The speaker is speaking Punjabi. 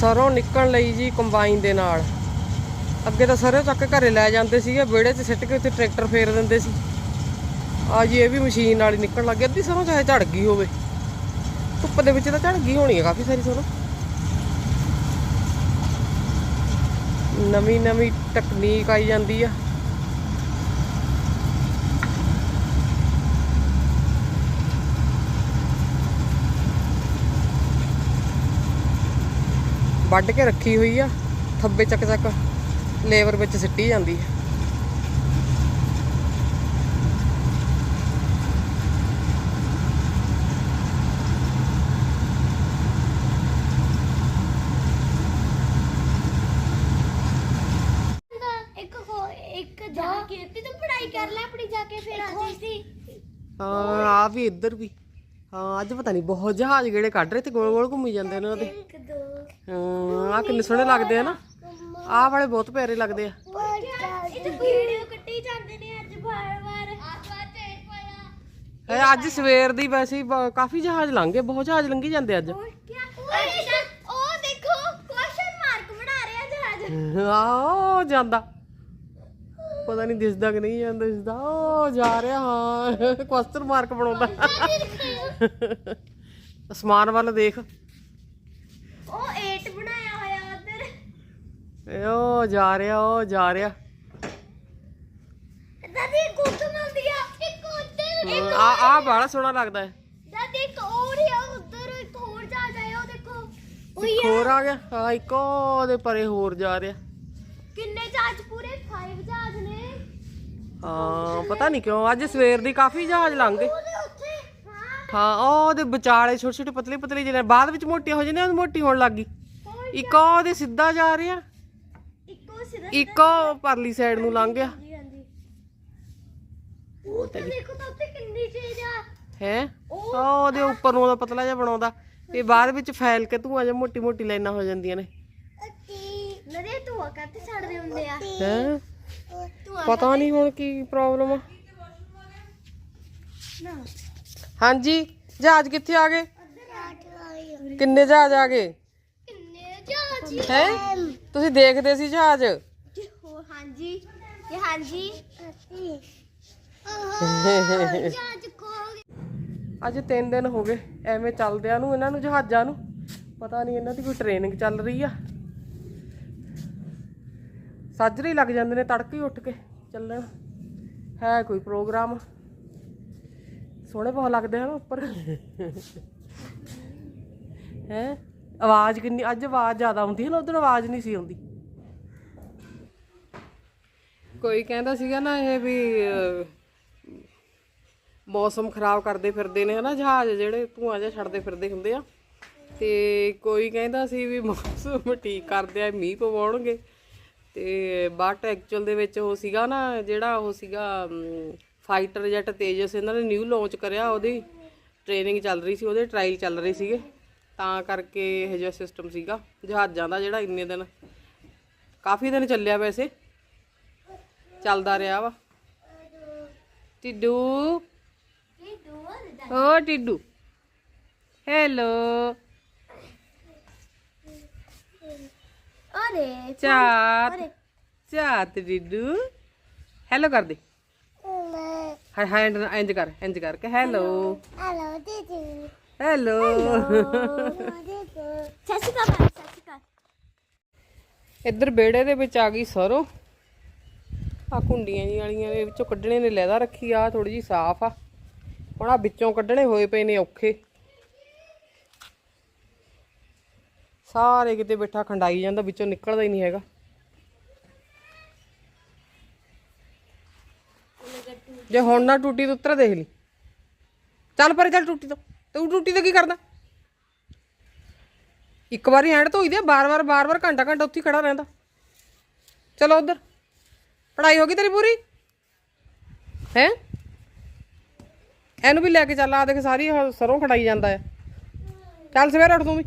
ਸਰੋਂ ਨਿਕਲਣ ਲਈ ਜੀ ਕੰਬਾਈਨ ਦੇ ਨਾਲ। ਅੱਗੇ ਤਾਂ ਸਰੋਂ ਚੱਕ ਕੇ ਘਰੇ ਲੈ ਜਾਂਦੇ ਸੀਗੇ, ਵਿਹੜੇ 'ਚ ਸਿੱਟ ਕੇ ਉੱਥੇ ਟਰੈਕਟਰ ਫੇਰ ਦਿੰਦੇ ਸੀ। ਆ ਜੀ ਇਹ ਵੀ ਮਸ਼ੀਨ ਨਾਲ ਹੀ ਨਿਕਲਣ ਲੱਗ ਗਈ ਅੱਧੀ ਸਰੋਂ ਚਾਹੇ ਝੜ ਗਈ ਹੋਵੇ। ਧੁੱਪ ਦੇ ਵਿੱਚ ਤਾਂ ਝੜ ਗਈ ਹੋਣੀ ਹੈ ਕਾਫੀ ਸਾਰੀ ਸਰੋਂ। ਨਵੀਂ ਨਵੀਂ ਟੈਕਨੀਕ ਆਈ ਜਾਂਦੀ ਆ। ਵੱਢ ਕੇ ਰੱਖੀ ਹੋਈ ਆ ਥੱਬੇ ਚੱਕ ਚੱਕ ਲੇਬਰ ਵਿੱਚ ਸਿੱਟੀ ਜਾਂਦੀ ਹੋ ਇੱਕ ਜਾ ਕੇ ਤੇ ਤੂੰ ਪੜ੍ਹਾਈ ਕਰ ਲੈ ਆਪਣੀ ਜਾ ਕੇ ਫਿਰ ਆ ਹਾਂ ਵੀ ਇੱਧਰ ਵੀ। ਹਾਂ ਅੱਜ ਪਤਾ ਨਹੀਂ ਬਹੁਤ ਜਹਾਜ਼ ਗੇੜੇ ਕੱਢ ਰਹੇ ਤੇ ਗੋਲ ਗੋਲ ਘੁੰਮੀ ਜਾਂਦੇ ਨੇ ਉਹਦੇ। ਹਾਂ ਆ ਕਿੰਨੇ ਸੋਹਣੇ ਲੱਗਦੇ ਆ ਨਾ। ਆਹ ਵਾਲੇ ਬਹੁਤ ਪਿਆਰੇ ਲੱਗਦੇ ਆ। ਇਹ ਤਾਂ ਵੀਡੀਓ ਕੱਟੀ ਜਾਂਦੇ ਨੇ ਅੱਜ ਆਸਵਾ ਪਾਇਆ ਸਵੇਰ ਦੀ ਵੈਸੇ ਹੀ ਬ- ਕਾਫੀ ਜਹਾਜ਼ ਲੰਘ ਗਏ ਬਹੁਤ ਜਹਾਜ਼ ਲੰਘੀ ਜਾਂਦੇ ਅੱਜ। ਹੋਰ ਕੀ ਅੱਛਾ ਉਹ ਦੇਖੋ ਕੁਐਸਚਨ ਮਾਰਕ ਬਣਾ ਰਿਹਾ ਜਹਾਜ਼। ਆਹ ਜਾਂਦਾ। ਪਤਾ ਨਹੀਂ ਦਿਸਦਾ ਕਿ ਨਹੀਂ ਜਾਂਦਾ ਦਿਸਦਾ। ਉਹ ਜਾ ਰਿਹਾ ਹਾਂ। ਕੁਐਸਚਨ ਮਾਰਕ ਬਣਾਉਂਦਾ। ਅਸਮਾਨ ਵੱਲ ਦੇਖ ਉਹ 8 ਬਣਾਇਆ ਹੋਇਆ ਉਧਰ ਇਹ ਉਹ ਜਾ ਰਿਹਾ ਉਹ ਜਾ ਰਿਹਾ। ਦਾਦੀ ਕੁੱਤ ਮੰਦੀ ਆ ਇੱਕ ਉਧਰ ਆ ਆ ਬੜਾ ਸੋਹਣਾ ਲੱਗਦਾ ਹੈ ਦਾਦੀ ਇੱਕ ਹੋਰ ਹੀ ਆ ਉਧਰ ਇੱਕ ਹੋਰ ਜਹਾਜ਼ ਆਇਆ ਉਹ ਦੇਖੋ। ਇੱਕ ਹੋਰ ਆ ਗਿਆ। ਹਾਂ ਇੱਕ ਉਹਦੇ ਪਰੇ ਹੋਰ ਜਾ ਰਿਹਾ। ਕਿੰਨੇ ਜਹਾਜ਼ ਪੂਰੇ? 5 ਜਹਾਜ਼ ਨੇ। ਹਾਂ ਪਤਾ ਨਹੀਂ ਕਿਉਂ ਅੱਜ ਸਵੇਰ ਦੀ ਕਾਫੀ ਜਹਾਜ਼ ਲੰਘ ਗਏ। ਹਾਂ। ਹਾਂ ਉਹ ਉਹਦੇ ਵਿਚਾਲੇ ਛੋਟੇ ਛੋਟੇ ਪਤਲੇ ਪਤਲੇ ਜਿਹੇ ਬਾਅਦ ਵਿੱਚ ਮੋਟੀਆਂ ਹੋ ਜਾਂਦੀਆਂ ਉਹ ਮੋਟੀ ਹੋਣ ਲੱਗ ਗਈ। ਇੱਕ ਉਹ ਉਹਦੇ ਸਿੱਧਾ ਜਾ ਰਿਹਾ। ਇੱਕੋ ਉਹ ਪਰਲੀ ਸਾਈਡ ਨੂੰ ਲੰਘ ਗਿਆ। ਹਾਂਜੀ ਹਾਂਜੀ। ਉਹ ਤਾਂ ਦੇਖੋ ਤਾਂ ਉੱਤੇ ਕਿੰਨੀ ਚੀਜ਼ ਆ। ਹੈ? ਉਹ ਉਹਦੇ ਉੱਪਰ ਨੂੰ ਉਹਦਾ ਪਤਲਾ ਜਿਹਾ ਬਣਾਉਂਦਾ। ਤੇ ਬਾਅਦ ਵਿੱਚ ਫੈਲ ਕੇ ਧੂਆਂ ਜਿਹਾ ਮੋਟੀ ਮੋਟੀ ਲਾਈਨਾਂ ਹੋ ਜਾਂਦੀਆਂ ਨੇ। ਨਦੇ ਧੂਆ ਛੱਡਦੇ ਹੁੰਦੇ ਆ। ਹੈ? ਪਤਾ ਨਹੀਂ ਹੁਣ ਕੀ ਪ੍ਰੋਬਲਮ ਆ। ਨਾ। ਹਾਂਜੀ ਜਹਾਜ਼ ਕਿੱਥੇ ਆ ਗਏ। ਕਿੰਨੇ ਜਹਾਜ਼ ਆ ਗਏ? ਕਿੰਨੇ ਜਹਾਜ਼? ਹੈ? ਤੁਸੀਂ ਦੇਖਦੇ ਸੀ ਜਹਾਜ਼? ਹੋ ਹਾਂਜੀ। ਇਹ ਹਾਂਜੀ। ਜਹਾਜ਼ ਖੋ ਗਏ। ਅੱਜ 3 ਦਿਨ ਹੋ ਗਏ ਐਵੇਂ ਚੱਲਦਿਆਂ ਨੂੰ ਇਹਨਾਂ ਨੂੰ ਜਹਾਜ਼ਾਂ ਨੂੰ। ਪਤਾ ਨਹੀਂ ਇਹਨਾਂ ਦੀ ਕੋਈ ਟ੍ਰੇਨਿੰਗ ਚੱਲ ਰਹੀ ਆ। ਸਾਜਰੇ ਲੱਗ ਜਾਂਦੇ ਨੇ ਤੜਕੇ ਹੀ ਉੱਠ ਕੇ ਚੱਲਣ। ਹੈ ਕੋਈ ਪ੍ਰੋਗਰਾਮ ਸੋਹਣੇ ਬਹੁਤ ਲੱਗਦੇ ਹਨ ਉੱਪਰ। ਹੈ? ਆਵਾਜ਼ ਕਿੰਨੀ ਅੱਜ ਆਵਾਜ਼ ਜ਼ਿਆਦਾ ਆਉਂਦੀ ਹੈ ਨਾ ਉਧਰ ਆਵਾਜ਼ ਨਹੀਂ ਸੀ ਆਉਂਦੀ। ਕੋਈ ਕਹਿੰਦਾ ਸੀਗਾ ਨਾ ਇਹ ਵੀ ਅਹ, ਮੌਸਮ ਖਰਾਬ ਕਰਦੇ ਫਿਰਦੇ ਨੇ ਹਨਾ ਜਹਾਜ਼ ਜਿਹੜੇ ਧੂਆਂ ਜਿਹਾ ਛੱਡਦੇ ਫਿਰਦੇ ਹੁੰਦੇ ਆ। ਤੇ ਕੋਈ ਕਹਿੰਦਾ ਸੀ ਵੀ ਮੌਸਮ ਠੀਕ ਕਰਦੇ ਆ ਮੀਂਹ ਪਵਾਉਣਗੇ। ਤੇ ਬਟ ਐਕਚੁਅਲ ਦੇ ਵਿੱਚ ਉਹ ਸੀਗਾ ਨਾ ਜਿਹੜਾ ਉਹ ਸੀਗਾ ਫਾਈਟਰ ਜੈਟ ਤੇਜਸ ਇਹਨਾਂ ਨੇ ਨਿਊ ਲਾਂਚ ਕਰਿਆ ਉਹਦੀ ਟ੍ਰੇਨਿੰਗ ਚੱਲ ਰਹੀ ਸੀ ਉਹਦੇ ਟ੍ਰਾਇਲ ਚੱਲ ਰਹੇ ਸੀਗੇ। ਤਾਂ ਕਰਕੇ ਇਹ ਜਿਹਾ ਸਿਸਟਮ ਸੀਗਾ। ਜਹਾਜ਼ਾਂ ਦਾ ਜਿਹੜਾ ਇੰਨੇ ਦਿਨ ਕਾਫੀ ਦਿਨ ਚੱਲਿਆ ਵੈਸੇ ਚੱਲਦਾ ਰਿਹਾ ਵਾ। ਟਿੱਡੂ। ਓ ਟਿੱਡੂ। ਹੈਲੋ। ਅਰੇ ਚਾਤ। ਚਾਤ ਟਿੱਡੂ। ਹੈਲੋ ਕਰ ਦੇ। ਹਾਂ ਹਾਂ ਇੰਜ ਕਰ ਇੰਜ ਕਰਕੇ ਹੈਲੋ ਹੈਲੋ ਦੀਦੀ। ਹੈਲੋ ਸਤਿ ਸ਼੍ਰੀ ਅਕਾਲ ਭਾਈ, ਸਤਿ ਸ਼੍ਰੀ ਅਕਾਲ ਇੱਧਰ ਬੇੜੇ ਦੇ ਵਿੱਚ ਆ ਗਈ ਸਰੋਂ। ਆ ਕੁੰਡੀਆਂ ਜੀ ਵਾਲੀਆਂ ਦੇ ਵਿੱਚੋਂ ਕੱਢਣੇ ਨੇ ਲੈਦਾ ਰੱਖੀ ਆ ਥੋੜੀ ਜੀ ਸਾਫ਼ ਆ। ਹੁਣ ਆ ਵਿੱਚੋਂ ਕੱਢਣੇ ਹੋਏ ਪਏ ਨੇ ਔਖੇ। ਸਾਰੇ ਕਿਤੇ ਬੈਠਾ ਖੰਡਾਈ ਜਾਂਦਾ ਵਿੱਚੋਂ ਨਿਕਲਦਾ ਹੀ ਨਹੀਂ ਹੈਗਾ। ਜੇ ਹੁਣ ਨਾ ਟੂਟੀ ਤੋਂ ਉੱਤਰ ਦੇਖ ਲਈ। ਚੱਲ ਪਰੇ ਚੱਲ ਟੂਟੀ ਤੋਂ। ਤੂੰ ਟੂਟੀ ਤੋਂ ਕੀ ਕਰਦਾ ਇੱਕ ਵਾਰੀ ਹੈਂਡ ਧੋਈ ਦੇ ਬਾਰ-ਬਾਰ ਬਾਰ-ਬਾਰ ਘੰਟਾ ਘੰਟਾ ਉੱਥੇ ਹੀ ਖੜਾ ਰਹਿੰਦਾ। ਚਲੋ ਉਧਰ। ਪੜਾਈ ਹੋ ਗਈ ਤੇਰੀ ਪੂਰੀ? ਹੈ? ਇਹਨੂੰ ਵੀ ਲੈ ਕੇ ਚੱਲ, ਆ ਦੇਖ ਸਾਰੀ ਆਹ ਸਰੋਂ ਖੜਾਈ ਜਾਂਦਾ ਹੈ ਚੱਲ ਸਵੇਰ ਉੱਠ ਤੂੰ ਵੀ।